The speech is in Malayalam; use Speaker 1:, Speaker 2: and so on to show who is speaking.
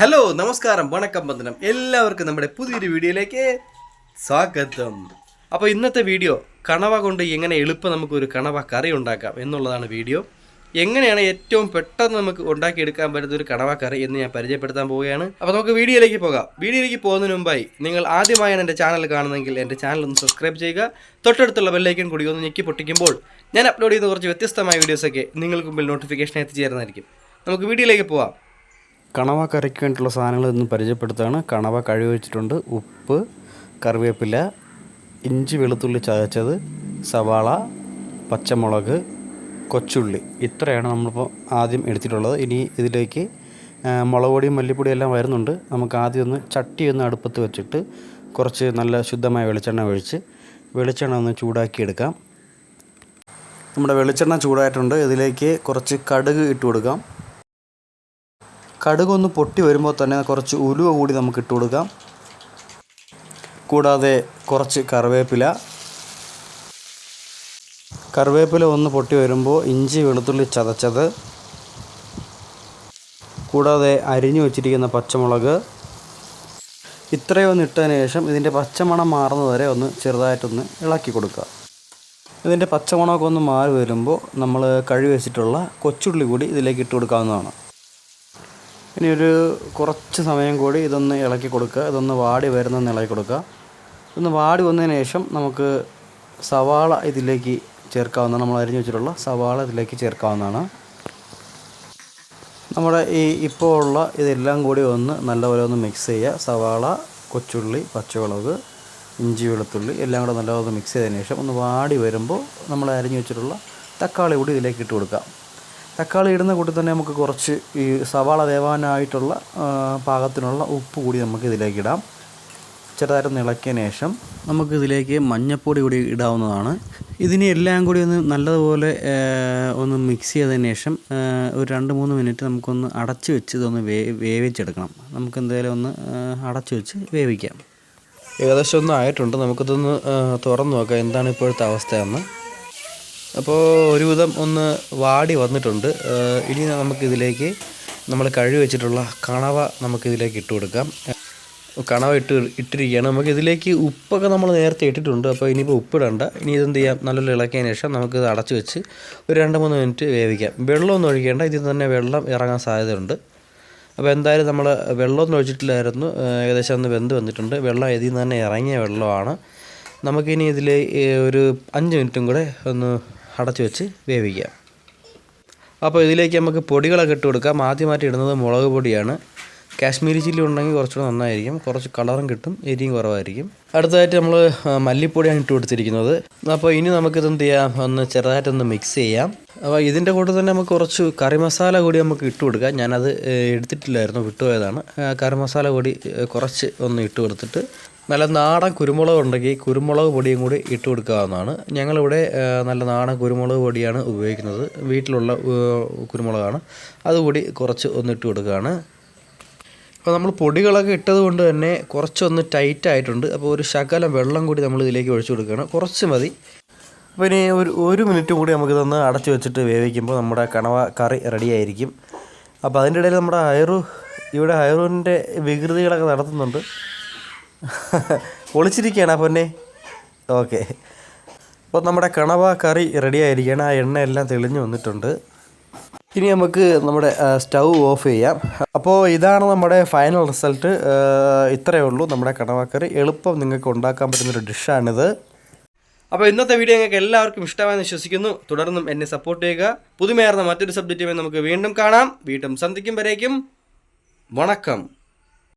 Speaker 1: ഹലോ നമസ്കാരം വണക്കം വന്ദനം. എല്ലാവർക്കും നമ്മുടെ പുതിയൊരു വീഡിയോയിലേക്ക് സ്വാഗതം. അപ്പോൾ ഇന്നത്തെ വീഡിയോ കണവ കൊണ്ട് എങ്ങനെ എളുപ്പം നമുക്ക് ഒരു കണവ കറി ഉണ്ടാക്കാം എന്നുള്ളതാണ് വീഡിയോ. എങ്ങനെയാണ് ഏറ്റവും പെട്ടെന്ന് നമുക്ക് ഉണ്ടാക്കിയെടുക്കാൻ പറ്റുന്ന ഒരു കണവ കറി എന്ന് ഞാൻ പരിചയപ്പെടുത്താൻ പോവുകയാണ്. അപ്പോൾ നമുക്ക് വീഡിയോയിലേക്ക് പോകാം. വീഡിയോയിലേക്ക് പോകുന്നതിന് മുമ്പായി നിങ്ങൾ ആദ്യമായാണ് എന്റെ ചാനൽ കാണുന്നതെങ്കിൽ എന്റെ ചാനൽ ഒന്ന് സബ്സ്ക്രൈബ് ചെയ്യുക. തൊട്ടടുത്തുള്ള ബെല്ലൈക്കൻ കൂടി ഒന്ന് ഞെക്കി പൊട്ടിക്കുമ്പോൾ ഞാൻ അപ്ലോഡ് ചെയ്യുന്ന കുറച്ച് വ്യത്യസ്തമായ വീഡിയോസൊക്കെ നിങ്ങൾക്ക് മുമ്പിൽ നോട്ടിഫിക്കേഷൻ എത്തിച്ചേരുന്നതായിരിക്കും. നമുക്ക് വീഡിയോയിലേക്ക് പോവാം
Speaker 2: കണവ കറിക്ക് വേണ്ടിയിട്ടുള്ള സാധനങ്ങൾ ഇന്ന് പരിചയപ്പെടുത്താണ്. കണവ കഴുകി വെച്ചിട്ടുണ്ട്. ഉപ്പ് കറിവേപ്പില ഇഞ്ചി വെളുത്തുള്ളി ചതച്ചത് സവാള പച്ചമുളക് കൊച്ചുള്ളി. ഇത്രയാണ് നമ്മളിപ്പോൾ ആദ്യം എടുത്തിട്ടുള്ളത്. ഇനി ഇതിലേക്ക് മുളക് പൊടിയും മല്ലിപ്പൊടിയും എല്ലാം വരുന്നുണ്ട്. നമുക്ക് ആദ്യം ഒന്ന് ചട്ടി ഒന്ന് അടുപ്പത്ത് വെച്ചിട്ട് കുറച്ച് നല്ല ശുദ്ധമായ വെളിച്ചെണ്ണ ഒഴിച്ച് വെളിച്ചെണ്ണ ഒന്ന് ചൂടാക്കിയെടുക്കാം. നമ്മുടെ വെളിച്ചെണ്ണ ചൂടായിട്ടുണ്ട്. ഇതിലേക്ക് കുറച്ച് കടുക് ഇട്ട് കൊടുക്കാം. കടുക് ഒന്ന് പൊട്ടി വരുമ്പോൾ തന്നെ കുറച്ച് ഉലുവ കൂടി നമുക്ക് ഇട്ട് കൊടുക്കാം. കൂടാതെ കുറച്ച് കറിവേപ്പില. കറിവേപ്പില ഒന്ന് പൊട്ടി വരുമ്പോൾ ഇഞ്ചി വെളുത്തുള്ളി ചതച്ചത്. കൂടാതെ അരിഞ്ഞു വച്ചിരിക്കുന്ന പച്ചമുളക്. ഇത്രയൊന്ന് ഇട്ടതിന് ശേഷം ഇതിന്റെ പച്ചമണം മാറുന്നത് വരെ ഒന്ന് ചെറുതായിട്ടൊന്ന് ഇളക്കി കൊടുക്കുക. ഇതിന്റെ പച്ചമണമൊക്കെ ഒന്ന് മാറി വരുമ്പോൾ നമ്മൾ കഴുകി വെച്ചിട്ടുള്ള കൊച്ചുള്ളി കൂടി ഇതിലേക്ക് ഇട്ട് കൊടുക്കാവുന്നതാണ്. ഇനി ഒരു കുറച്ച് സമയം കൂടി ഇതൊന്ന് ഇളക്കി കൊടുക്കുക. ഇതൊന്ന് വാടി വരുന്നൊന്ന് ഇളക്കി കൊടുക്കുക. ഇതൊന്ന് വാടി വന്നതിന് ശേഷം നമുക്ക് സവാള ഇതിലേക്ക് ചേർക്കാവുന്നതാണ് നമ്മൾ അരിഞ്ഞു വെച്ചിട്ടുള്ള സവാള ഇതിലേക്ക് ചേർക്കാവുന്നതാണ്. നമ്മുടെ ഈ ഇപ്പോൾ ഉള്ള ഇതെല്ലാം കൂടി ഒന്ന് നല്ലപോലെ ഒന്ന് മിക്സ് ചെയ്യുക. സവാള കൊച്ചുള്ളി പച്ചമുളക് ഇഞ്ചി വെളുത്തുള്ളി എല്ലാം കൂടെ നല്ലപോലെ മിക്സ് ചെയ്തതിന് ശേഷം ഒന്ന് വാടി വരുമ്പോൾ നമ്മൾ അരിഞ്ഞു വെച്ചിട്ടുള്ള തക്കാളി കൂടി ഇതിലേക്ക് ഇട്ട് കൊടുക്കാം തക്കാളി ഇടുന്ന കൂട്ടി തന്നെ നമുക്ക് കുറച്ച് ഈ സവാള വേവാനായിട്ടുള്ള പാകത്തിനുള്ള ഉപ്പ് കൂടി നമുക്ക് ഇതിലേക്ക് ഇടാം. ചെറുതായിട്ടൊന്ന് ഇളക്കിയതിന് ശേഷം നമുക്ക് ഇതിലേക്ക് മഞ്ഞൾപ്പൊടി കൂടി ഇടാവുന്നതാണ്. ഇതിനെ എല്ലാം കൂടി ഒന്ന് നല്ലതുപോലെ ഒന്ന് മിക്സ് ചെയ്തതിന് ശേഷം ഒരു രണ്ട് മൂന്ന് മിനിറ്റ് നമുക്കൊന്ന് അടച്ച് വെച്ച് ഇതൊന്ന് വേ വേവിച്ചെടുക്കണം. നമുക്ക് എന്തായാലും ഒന്ന് അടച്ചു വെച്ച് വേവിക്കാം. ഏകദേശം ഒന്നും ആയിട്ടുണ്ട്. നമുക്കിതൊന്ന് തുറന്ന് നോക്കാം. എന്താണ് ഇപ്പോഴത്തെ അവസ്ഥയെന്ന്. അപ്പോൾ ഒരുവിധം ഒന്ന് വാടി വന്നിട്ടുണ്ട്. ഇനി നമുക്കിതിലേക്ക് നമ്മൾ കഴുകി വെച്ചിട്ടുള്ള കണവ നമുക്കിതിലേക്ക് ഇട്ട് കൊടുക്കാം. കണവ ഇട്ട് ഇട്ടിരിക്കുകയാണ്. നമുക്ക് ഇതിലേക്ക് ഉപ്പൊക്കെ നമ്മൾ നേരത്തെ ഇട്ടിട്ടുണ്ട്. അപ്പോൾ ഇനിയിപ്പോൾ ഉപ്പിടണ്ട. ഇനി ഇതെന്ത് ചെയ്യാം? നല്ലൊരു ഇളക്കിയതിന് ശേഷം നമുക്കിത് അടച്ചു വെച്ച് ഒരു രണ്ട് മൂന്ന് മിനിറ്റ് വേവിക്കാം. വെള്ളമൊന്നും ഒഴിക്കേണ്ട. ഇതിൽ തന്നെ വെള്ളം ഇറങ്ങാൻ സാധ്യതയുണ്ട്. അപ്പോൾ എന്തായാലും നമ്മൾ വെള്ളമൊന്നും ഒഴിച്ചിട്ടില്ലായിരുന്നു. ഏകദേശം ഒന്ന് വെന്ത് വന്നിട്ടുണ്ട്. വെള്ളം ഇതിൽ നിന്ന് തന്നെ ഇറങ്ങിയ വെള്ളമാണ്. നമുക്കിനി ഇതിൽ ഒരു അഞ്ച് മിനിറ്റും കൂടെ ഒന്ന് അടച്ചു വെച്ച് വേവിക്കാം അപ്പോൾ ഇതിലേക്ക് നമുക്ക് പൊടികളൊക്കെ ഇട്ട് കൊടുക്കാം. ആദ്യമായിട്ട് ഇടുന്നത് മുളക് പൊടിയാണ്. കാശ്മീരി ചില്ലി ഉണ്ടെങ്കിൽ കുറച്ചുകൂടെ നന്നായിരിക്കും. കുറച്ച് കളറും കിട്ടും. എരിയും കുറവായിരിക്കും. അടുത്തതായിട്ട് നമ്മൾ മല്ലിപ്പൊടിയാണ് ഇട്ട് കൊടുത്തിരിക്കുന്നത്. അപ്പോൾ ഇനി നമുക്കിത് എന്ത് ചെയ്യാം? ഒന്ന് ചെറുതായിട്ടൊന്ന് മിക്സ് ചെയ്യാം. അപ്പോൾ ഇതിന്റെ കൂടെ തന്നെ നമുക്ക് കുറച്ച് കറി മസാല കൂടി നമുക്ക് ഇട്ട് കൊടുക്കാം. ഞാനത് എടുത്തിട്ടില്ലായിരുന്നു. വിട്ടുപോയതാണ്. കറി മസാല കൂടി കുറച്ച് ഒന്ന് ഇട്ട് കൊടുത്തിട്ട് നല്ല നാടൻ കുരുമുളക് ഉണ്ടെങ്കിൽ കുരുമുളക് പൊടിയും കൂടി ഇട്ട് കൊടുക്കാവുന്നതാണ്. ഞങ്ങളിവിടെ നല്ല നാടൻ കുരുമുളക് പൊടിയാണ് ഉപയോഗിക്കുന്നത്. വീട്ടിലുള്ള കുരുമുളകാണ്. അതുകൂടി കുറച്ച് ഒന്ന് ഇട്ട് കൊടുക്കുകയാണ് അപ്പോൾ നമ്മൾ പൊടികളൊക്കെ ഇട്ടത് കൊണ്ട് തന്നെ കുറച്ചൊന്ന് ടൈറ്റ് ആയിട്ടുണ്ട്. അപ്പോൾ ഒരു ശകലം വെള്ളം കൂടി നമ്മൾ ഇതിലേക്ക് ഒഴിച്ചു കൊടുക്കുകയാണ്. കുറച്ച് മതി. അപ്പോൾ ഇനി ഒരു ഒരു മിനിറ്റ് കൂടി നമുക്കിതൊന്ന് അടച്ചു വെച്ചിട്ട് വേവിക്കുമ്പോൾ നമ്മുടെ കണവ കറി റെഡി ആയിരിക്കും. അപ്പോൾ അതിന്റെ ഇടയിൽ നമ്മുടെ ഹയറു ഇവിടെ ഹയറുവിന്റെ വികൃതികളൊക്കെ നടത്തുന്നുണ്ട്. ഒളിച്ചിരിക്കുകയാണ് പൊന്നെ. ഓക്കെ. അപ്പോൾ നമ്മുടെ കണവ കറി റെഡി ആയിരിക്കുകയാണ് ആ എണ്ണ എല്ലാം തെളിഞ്ഞു വന്നിട്ടുണ്ട്. ഇനി നമുക്ക് നമ്മുടെ സ്റ്റൗ ഓഫ് ചെയ്യാം. അപ്പോൾ ഇതാണ് നമ്മുടെ ഫൈനൽ റിസൾട്ട്. ഇത്രയേ ഉള്ളൂ നമ്മുടെ കണവാക്കറി എളുപ്പം നിങ്ങൾക്ക് ഉണ്ടാക്കാൻ പറ്റുന്നൊരു ഡിഷാണിത്.
Speaker 1: അപ്പോൾ ഇന്നത്തെ വീഡിയോ നിങ്ങൾക്ക് എല്ലാവർക്കും ഇഷ്ടമായെന്ന് വിശ്വസിക്കുന്നു. തുടർന്നും എന്നെ സപ്പോർട്ട് ചെയ്യുക. പുതുമയാർന്ന മറ്റൊരു സബ്ജക്റ്റുമായി നമുക്ക് വീണ്ടും കാണാം. വീണ്ടും സന്ധിക്കും വരേക്കും. വണക്കം.